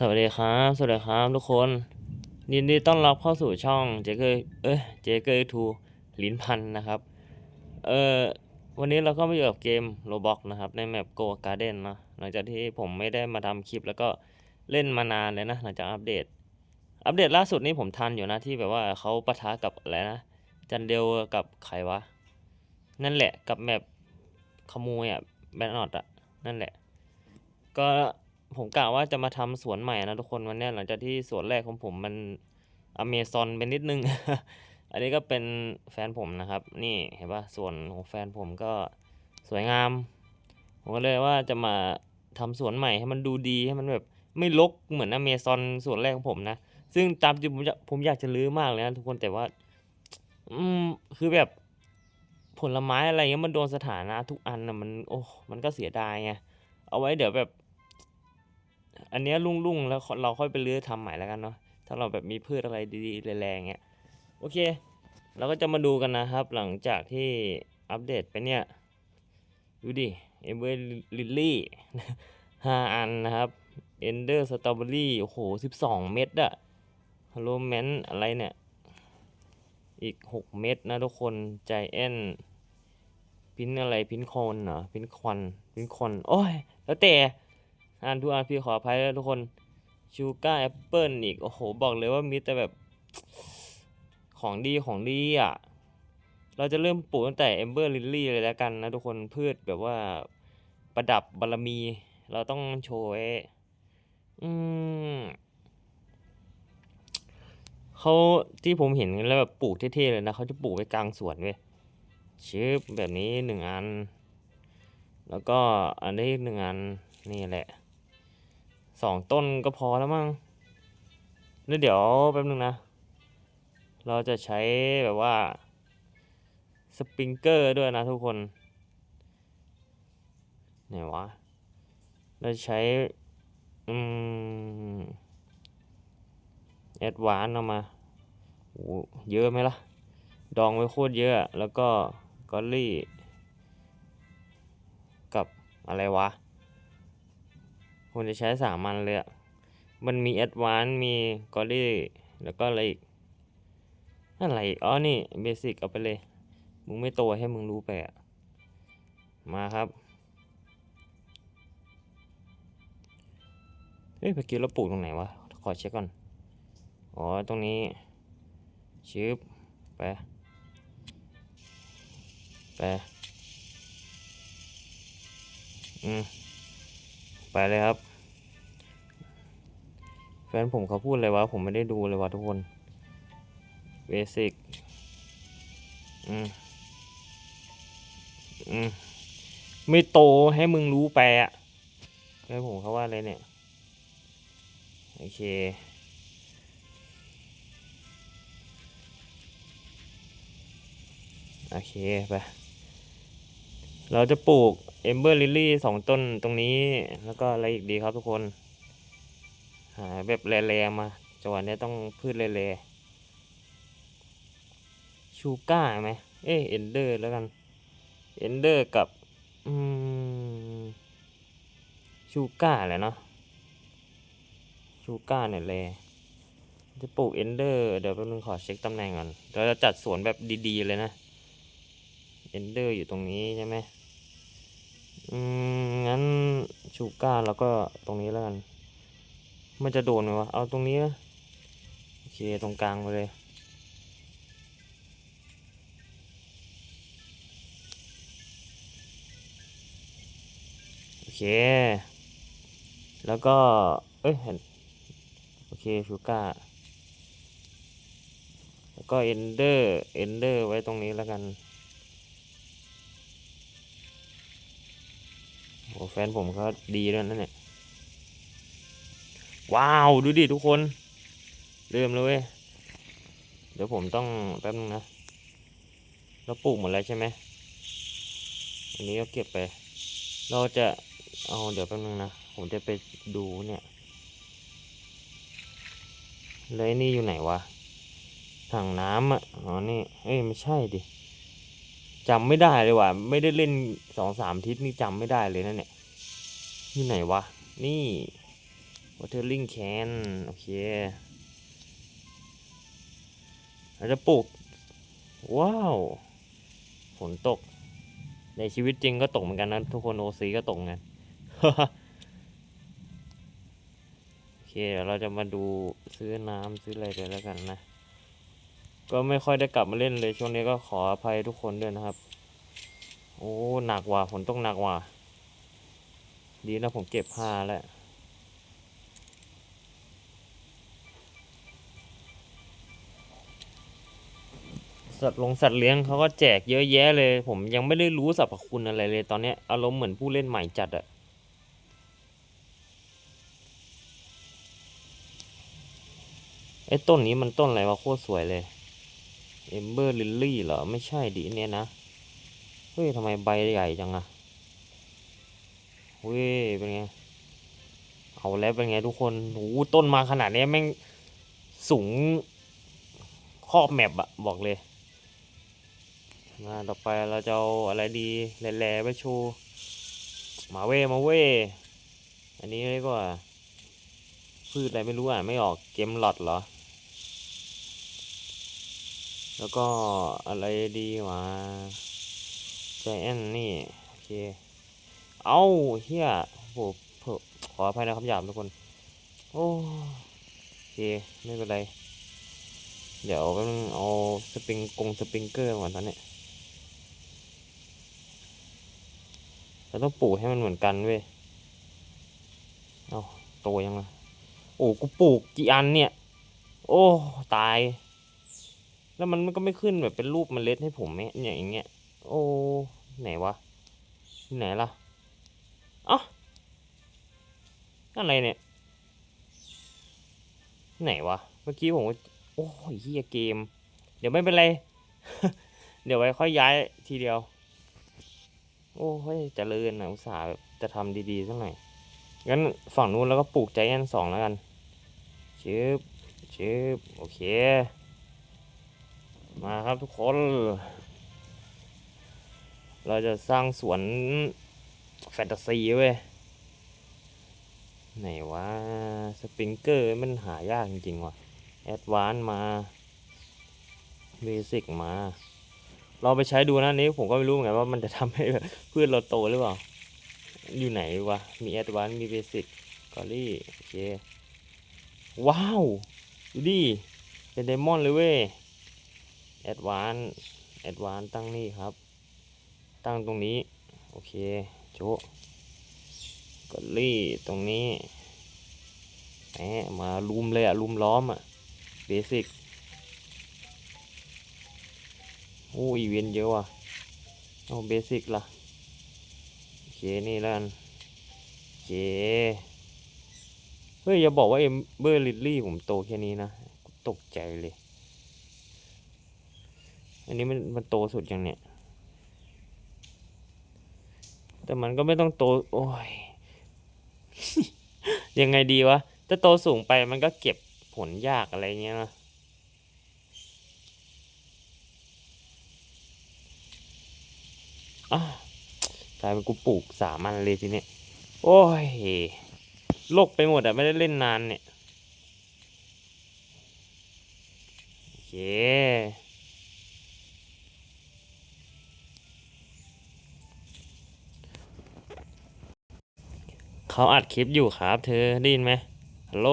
สวัสดีครับ สวัสดีครับทุกคนยินดีต้อนรับเข้าสู่ช่องเจเกอร์เอ้ยเจเกอร์ทูลิ้นพันนะครับ เออวันนี้เราก็มาอยู่กับเกมโรบอกนะครับ ในแมปโกการ์เด้นเนาะหลังจากที่ผมไม่ได้มาทำคลิปแล้วก็เล่นมานานเลยนะหลังจากอัปเดต อัปเดตล่าสุดนี้ผมทันอยู่นะที่แบบว่าเขาปะทะกับอะไรนะ จันเดลกับใครวะ นั่นแหละกับแมปขโมยอะแบนนอตอะนั่นแหละ ก็ ผมกะว่าจะมาทำสวนใหม่นะทุกคนวันนี้หลังจากที่สวนแรกของผมมันอเมซอนไปนิดนึง อันนี้ก็เป็นแฟนผมนะครับ นี่เห็นปะสวนของแฟนผมก็สวยงาม ผมก็เลยว่าจะมาทำสวนใหม่ให้มันดูดีให้มันแบบไม่รกเหมือนอเมซอนสวนแรกของผมนะ ซึ่งตามจริงผมอยากผมอยากจะรื้อมากเลยนะทุกคนแต่ว่า อืมคือแบบผลไม้อะไรเงี้ยมันโดนสถานะทุกอันนะมันโอ้ มันก็เสียดายไงเอาไว้เดี๋ยวแบบ อันเนี้ยรุ่งๆแล้วเราค่อยไปรื้อทำใหม่แล้วกันเนาะถ้าเราแบบมีพืชอะไรดีๆแรงๆเงี้ยโอเค เราก็จะมาดูกันนะครับ หลังจากที่อัปเดตไปเนี่ยดูดิเอเวอร์ลิลลี่ห้าอันนะครับเอนเดอร์สตรอเบอรี่โอ้โหสิบสองเม็ดอะฮัลโลแมนอะไรเนี่ย อีกหกเม็ดนะทุกคนใจแอนพินอะไรพินคอนเหรอพินควันพินคอนโอ้ย แล้วแต่ อ่านทุกอ่านพี่ขออภัยด้วทุกคนชูการ์แอปเปิลอีก โอ้โห บอกเลยว่ามีแต่แบบของดีของดีอะ เราจะเริ่มปลูกตั้งแต่เอมเบอร์ลิลลี่เลยแล้วกันนะทุกคนพืชแบบว่าประดับบารมี เราต้องโชว์ไว้อืมเขาที่ผมเห็นแล้วแบบปลูกเท่ๆเลยนะเขาจะปลูกไว้กลางสวนเว้ยชืบแบบนี้หนึ่งอัน แล้วก็อันนี้หนึ่งอันนี่แหละ สองต้นก็พอแล้วมั้งแล้วเดี๋ยวแป๊บนึงนะ เราจะใช้แบบว่า สปริงเกอร์ด้วยนะทุกคนไหนวะ เราใช้ อืมแอดวานเอามาโอ้เยอะไหมล่ะ ดองไว้โคตรเยอะ แล้วก็กอลลี่ กับอะไรวะ ผมจะใช้สามันเลยอะมันมีแอดวานมีกอรี่แล้วก็อะไรอีกอะไรอีกอ๋อนี่เบสิกเอาไปเลย มึงไม่โตให้มึงรู้ไปอะมาครับเฮ้ยเมื่อกี้เราปลูกตรงไหนวะ ขอเช็คก่อน อ๋อ ตรงนี้ชืบไป ไป อืม ไปเลยครับ แฟนผมเขาพูดอะไรวะ ผมไม่ได้ดูเลยวะทุกคนเบสิกอืมอืมไม่โตให้มึงรู้ไปอะแฟนผมเขาว่าอะไรเนี่ย โอเคโอเคไป เราจะปลูก เอมเบอร์ลิลลี่สองต้นตรงนี้ แล้วก็อะไรอีกดีครับทุกคน หาแบบแร่ๆมาจังหวะนี้ต้องพืชแร่ๆชูก้าไหมเอ้เอนเดอร์แล้วกัน เอนเดอร์กับอืมชูก้าแหละเนาะชูก้าเนี่ยแร่จะปลูกเอนเดอร์เดี๋ยวแป๊บนึงขอเช็คตำแหน่งก่อนเราจะจัดสวนแบบดีๆเลยนะเอนเดอร์อยู่ตรงนี้ใช่ไหม อืมงั้นชูก้าแล้วก็ตรงนี้แล้วกัน มันจะโดนไหมวะ เอาตรงนี้นะโอเคตรงกลางไปเลยโอเค แล้วก็ เอ้ยเห็นโอเคชูก้าแล้วก็เอนเดอร์เอนเดอร์ไว้ตรงนี้แล้วกัน โอ้แฟนผมเขาดีด้วยนั่นเนี่ย ว้าวดูดิทุกคน เริ่มเลยเว้ย เดี๋ยวผมต้องแป๊บนึงนะ เราปลูกหมดแล้วใช่ไหมอันนี้ก็เก็บไป เราจะเอาเดี๋ยวแป๊บนึงนะ ผมจะไปดูเนี่ยเลยนี่อยู่ไหนวะ ถังน้ำอะ อ๋อ นี่ เอ้ย ไม่ใช่ดิ จำไม่ได้เลยว่ะ ไม่ได้เล่นสองสามทิศนี่จำไม่ได้เลยนั่นเนี่ยอยู่ไหนวะ นี่ watering can โอเคเราจะปลูก ว้าว ฝนตก ในชีวิตจริงก็ตกเหมือนกันนะ ทุกคนโอซีก็ตกเหมือนโอเคเดี๋ยวเราจะมาดูซื้อน้ำซื้ออะไรไปแล้วกันนะ ก็ไม่ค่อยได้กลับมาเล่นเลยช่วงนี้ก็ขออภัยทุกคนด้วยนะครับ โอ้หนักว่ะฝนตกหนักว่ะ ดีนะผมเก็บผ้าแล้วสัตว์ลงสัตว์เลี้ยงเขาก็แจกเยอะแยะเลย ผมยังไม่ได้รู้สรรพคุณอะไรเลยตอนนี้อารมณ์เหมือนผู้เล่นใหม่จัดอะไอ้ต้นนี้มันต้นอะไรวะโคตรสวยเลย เอมเบอร์ลิลลี่เหรอ ไม่ใช่ดิเนี่ยนะ เฮ้ยทำไมใบใหญ่จังอะเฮ้ย เป็นไง เอาแล้วเป็นไงทุกคนโอ้ต้นมาขนาดนี้แม่งสูงครอบแมปอะบอกเลยมาต่อไปเราจะเอาอะไรดีแหล่ๆไปชว์มาเว้มาเว้อันนี้เรียกว่าพืชอะไรไม่รู้อะไม่ออกเกมหลอดเหรอ แล้วก็อะไรดีวะใจแอนนี่ โอเค เอาเฮียโหขออภัยนะครับหยาบทุกคน โอ้โอเค ไม่เป็นไร เดี๋ยวแป๊บนึงเอาสปริงกงสปริงเกอร์ก่อนตอนเนี้ยเราต้องปลูกให้มันเหมือนกันเว้ย เอาโตยังไงโอ้ กูปลูกกี่อันเนี่ย โอ้ ตาย แล้วมันก็ไม่ขึ้นแบบเป็นรูปเมล็ดให้ผมไหมเนี่ยอย่างเงี้ย โอ้ ไหนวะที่ไหนล่ะอ้าอะไรเนี่ย ไหนวะ เมื่อกี้ผมว่าโอ้ยเฮียเกม เดี๋ยวไม่เป็นไร เดี๋ยวไว้ค่อยย้ายทีเดียว โอ้เฮ้ยเจริญนะอุตส่าห์จะทำดีๆสักหน่อย งั้นฝั่งนู้นแล้วก็ปลูกใจแอนสองแล้วกันชืบชืบโอเค มาครับทุกคน เราจะสร้างสวนแฟนตาซีเว้ย ไหนวะสปริงเกอร์มันหายากจริงๆว่ะ แอดวานมาเบสิกมา เราไปใช้ดูนะนนี้ผมก็ไม่รู้เหมือนกันว่ามันจะทำให้แบบพืชเราโตหรือเปล่า อยู่ไหนวะ มีแอดวานมีเบสิกกอรี่โอเค ว้าว ดูดิ เป็นไดมอนด์เลยเว้ย แอดวานแอดวานตั้งนี่ครับ ตั้งตรงนี้ โอเค โจะกอรี่ตรงนี้แหมมาลุมเลยอะลุมล้อมอะเบสิกโอ้อีเวนต์เยอะว่ะเอาเบสิกล่ะโอเคนี่แล้วกันโอเคเฮ้ยอย่าบอกว่าเอมเบอร์ลิลลี่ผมโตแค่นี้นะตกใจเลย อันนี้มันมันโตสุดอยังเนี่ยแต่มันก็ไม่ต้องโตโอ้ยยังไงดีวะถ้าโตสูงไปมันก็เก็บผลยากอะไรเงี้ยนะกลายเป็นกูปลูกสามันเลยทีเนี้ยโอ้ยโลกไปหมดอะไม่ได้เล่นนานเนี่ยโอเค เขาอัดคลิปอยู่ครับ เธอได้ยินไหมฮัลโหล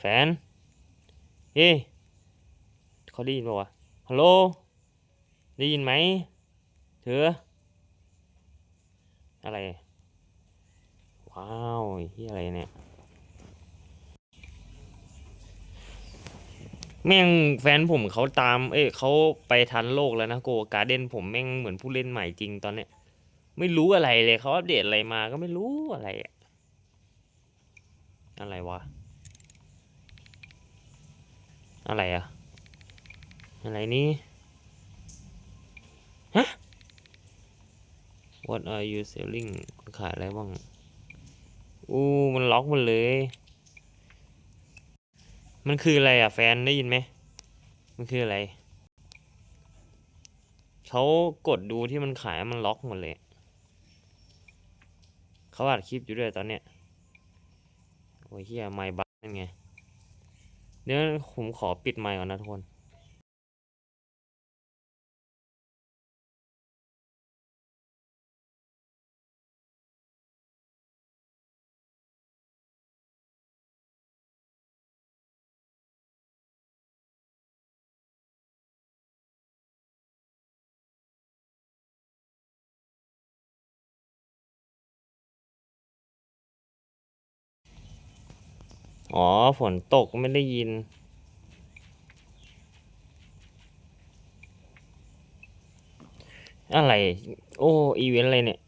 แฟนเฮ้ยเขาได้ยินป่าวะฮัลโหลได้ยินไหมเธอ อะไร ว้าวที่อะไรเนี่ยแม่งแฟนผมเขาตาม เอ้ยเขาไปทันโลกแล้วนะโกการ์เด้นผมแม่งเหมือนผู้เล่นใหม่จริงตอนเนี้ย ไม่รู้อะไรเลยเขาอัปเดตอะไรมาก็ไม่รู้อะไรอะอะไรวะ อะไรอะอะไรนี่ฮะ What are you selling ขายอะไรบ้างอู้มันล็อกหมดเลย มันคืออะไรอะ แฟนได้ยินไหม มันคืออะไร เขากดดูที่มันขายมันล็อกหมดเลย เขาอัดคลิปอยู่ด้วยตอนเนี้ยโอ้ยเฮียไม่บักนั่นไงเดี๋ยวผมขอปิดไมค์ก่อนนะทุกคน อ๋อ ฝนตกไม่ได้ยิน อะไร โอ้ อีเวนต์อะไรเนี่ย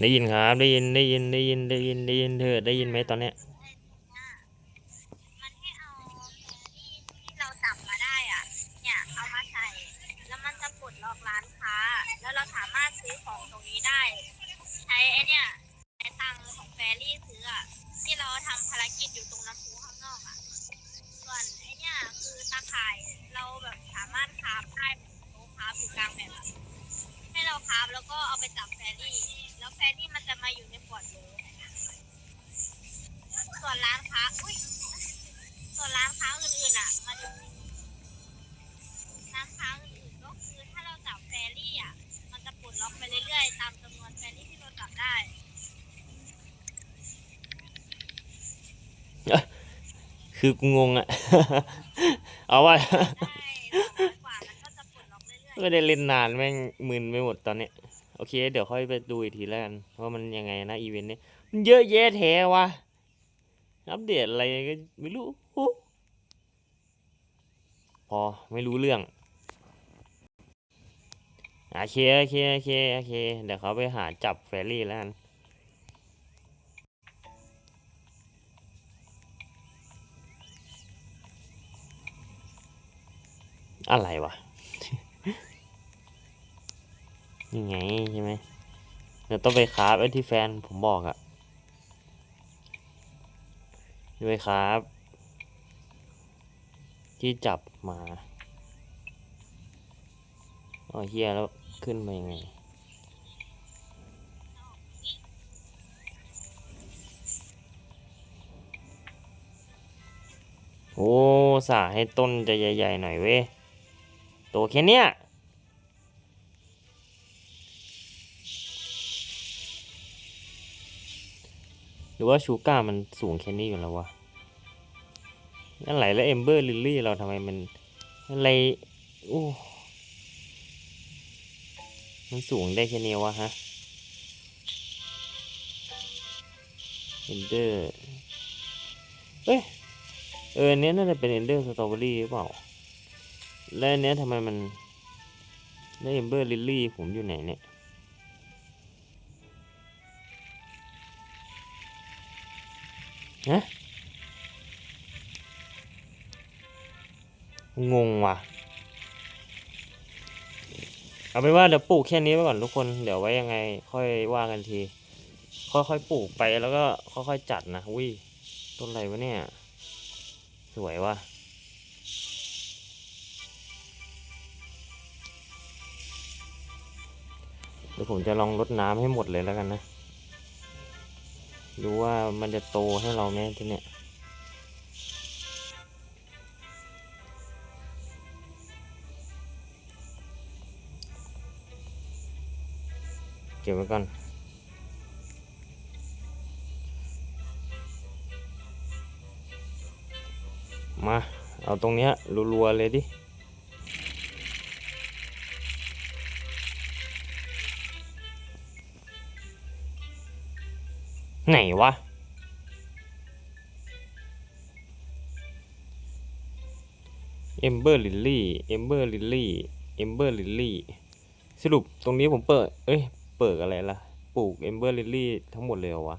ได้ยินครับ ได้ยิน ได้ยิน ได้ยิน ได้ยิน ได้ยินเธอได้ยินไหมตอนเนี้ย แล้วก็เอาไปจับแฟรี่แล้วแฟรี่มันจะมาอยู่ในปอดโลส่วนร้านค้าอุ้ยส่วนร้านค้าอื่นๆอะ มันร้านค้าอื่นๆก็คือถ้าเราจับแฟรี่อะ มันจะปลดล็อกไปเรื่อยๆ ตามจำนวนแฟรี่ที่เราจับได้คือกูงงอะ เอาว่าได้ ไม่ได้เล่นนานแม่งมึนไปหมดตอนเนี้ยโอเค เดี๋ยวค่อยไปดูอีกทีแล้วกันว่ามันยังไงนะอีเวนต์นี้มันเยอะแยะแท้วะอัปเดตอะไรก็ไม่รู้พอไม่รู้เรื่องโอเคโอเคโอเคโอเคเดี๋ยวเขาไปหาจับแฟรี่แล้วกันอะไรวะ นี่ไงใช่ไหมเดี๋ยวต้องไปคราฟไอ้ที่แฟนผมบอกอะด้วยครับ ที่จับมาอ๋อเฮียแล้วขึ้นมายังไงโอ้สาให้ต้นจะใหญ่ ๆ หน่อยเว้ยโตแค่เนี้ย รือว่าชูก้ามันสูงแค่นี้อยู่แล้ววะอะไรแล้วเอมเบอร์ลิลลี่เราทำไมมันอะไรโอ้มันสูงได้แค่นี้วะฮะเอนเดอร์เอ้ยเอออันเนี้ยน่าจะเป็นเอนเดอร์สตรอเบอรี่หรือเปล่า แล้วอันเนี้ยทำไมมันแล้วเอมเบอร์ลิลลี่ผมอยู่ไหนเนี่ย ฮะงงว่ะ เอาเป็นว่าเดี๋ยวปลูกแค่นี้ไปก่อนทุกคน เดี๋ยวไว้ยังไง ค่อยว่ากันที ค่อยๆปลูกไปแล้วก็ค่อยๆจัดนะอุ้ยต้นอะไรวะเนี่ย สวยว่ะเดี๋ยวผมจะลองรดน้ำให้หมดเลยแล้วกันนะ ดูว่ามันจะโตให้เราไหมทีเนี้ยเก็บไว้ก่อนมา เอาตรงเนี้ยรัวๆเลยดิ ไหนวะ เอมเบอร์ลิลลี่ เอมเบอร์ลิลลี่ เอมเบอร์ลิลลี่ สรุปตรงนี้ผมเปิด เอ้ย เปิดอะไรล่ะ ปลูกเอมเบอร์ลิลลี่ทั้งหมดเลยเหรอวะ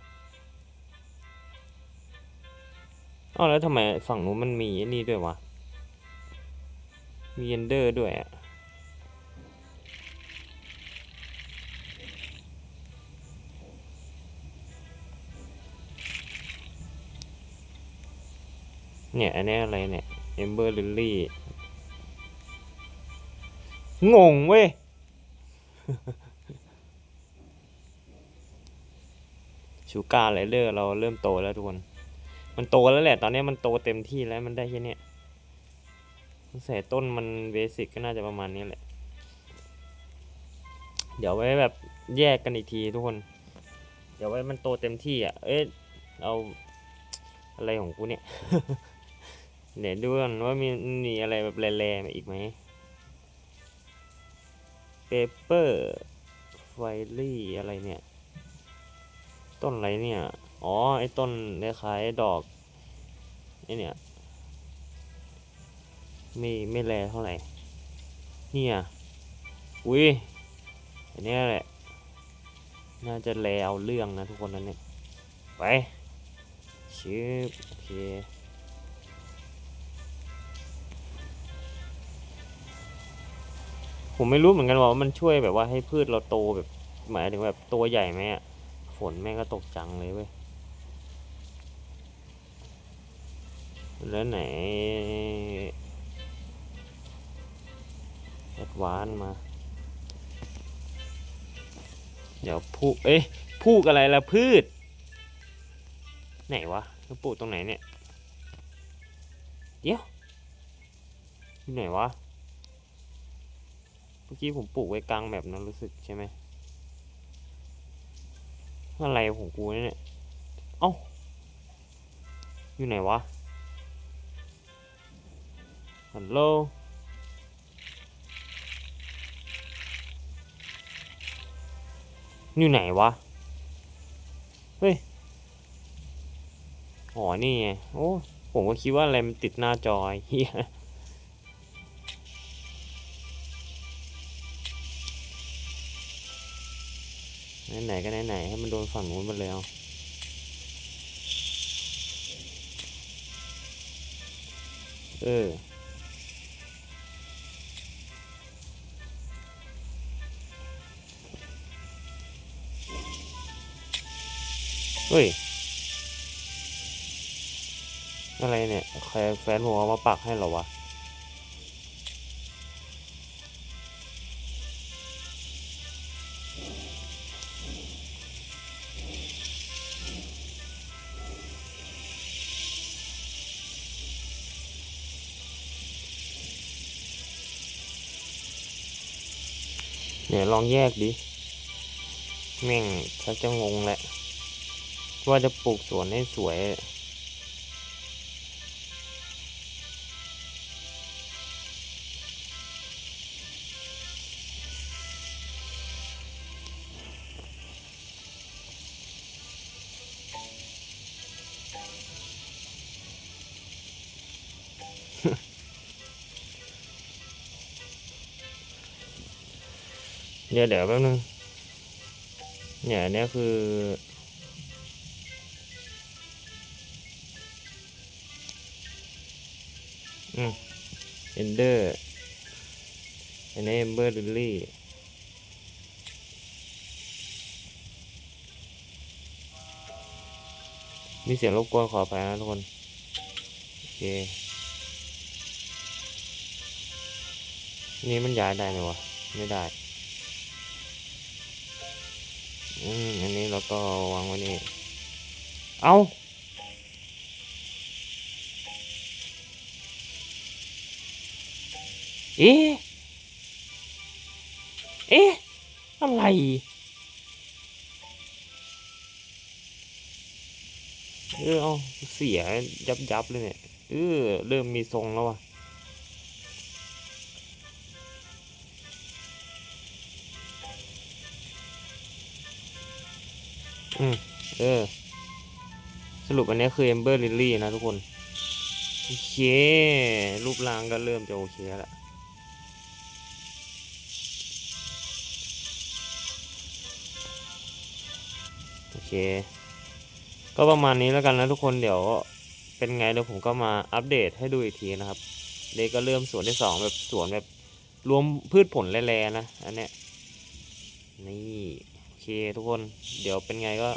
อ้าวแล้วทำไมฝั่งนู้นมันมีอ้นี่ด้วยวะ มีเอนเดอร์ด้วยอะ เนี่ย อันนี้อะไรเนี่ยเอมเบอร์ลิลลี่ งงเว้ย ชูการไรเลอร์เราเริ่มโตแล้วทุกคน มันโตแล้วแหละ ตอนนี้มันโตเต็มที่แล้วมันได้แค่นี้ใส่ต้นมันเบสิกก็น่าจะประมาณนี้แหละ เดี๋ยวไว้แบบแยกกันอีกทีทุกคน เดี๋ยวไว้มันโตเต็มที่อะ เอ๊ะเอาอะไรของกูเนี่ย เดี๋ยวดูก่อนว่ามีมีอะไรแบบแร่ๆอีกไหมเปเปอร์ไฟลี่อะไรเนี่ย ต้นอะไรเนี่ย อ๋อ ไอ้ต้นคล้ายดอกไอ้เนี่ยไม่ไม่แลเท่าไหร่ เนี่ย อุ้ยอันเนี้ยแหละ น่าจะแลเอาเรื่องนะทุกคนนั้นเนี่ย ไปชิบโอเค ผมไม่รู้เหมือนกันว่ามันช่วยแบบว่าให้พืชเราโตแบบหมายถึงแบบตัวใหญ่ไหมอะฝนแม่งก็ตกจังเลยเว้ยแล้วไหนแอดวานมา เดี๋ยวพูเอ้ยพูกอะไรละพืช ไหนวะแล้วปลูกตรงไหนเนี่ยเดี๋ยวอยู่ไหนวะ เมื่อกี้ผมปลูกไว้กลางแบบนั้นรู้สึกใช่ไหมอะไรของกูเนี่ยเอ้า อยู่ไหนวะ ฮัลโหล อยู่ไหนวะ เฮ้ย อ๋อ นี่ไง โอ้ ผมก็คิดว่าอะไรมันติดหน้าจอเฮีย ไหนๆก็ไหนๆให้มันโดนฝั่งนู้นมาแล้วเออเฮ้ย อะไรเนี่ย ใครแฟนผมเอามาปักให้เหรอวะ เนี่ยลองแยกดิ แม่งชักจะงงแหละ ว่าจะปลูกสวนให้สวย เดี๋ยวเดี๋ยวแป๊บนึงเนี่ยอันนี้คือ อืมเอนเดอร์อันนี้เอมเบอร์ลิลลี่มีเสียงรบกวนขออภัยนะทุกคน โอเค นี่มันย้ายได้ไหมวะ ไม่ได้ อืมอันนี้เราก็วางไว้นี่ เอาเอ๊ะ เอ๊ะ อะไร เออเอาเสียยับยับเลยเนี่ย เออ เริ่มมีทรงแล้วว่ะ อืมเออ สรุปอันนี้คือ Ember Lily นะทุกคน โอเค รูปร่างก็เริ่มจะโอเคแล้วโอเค ก็ประมาณนี้แล้วกันนะทุกคนเดี๋ยวเป็นไงเดี๋ยวผมก็มาอัปเดตให้ดูอีกทีนะครับเด็กก็เริ่มสวนที่สองแบบสวนแบบรวมพืชผลแร่ๆนะ อันเนี้ยนี่ เคทุกคนเดี๋ยวเป็นไงก็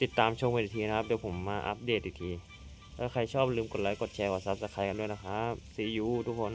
ติดตามชมกันอีกทีนะครับ เดี๋ยวผมมาอัปเดตอีกที ถ้าใครชอบลืมกดไลค์ กดแชร์ กดซับสไครต์กันด้วยนะครับ see you ทุกคน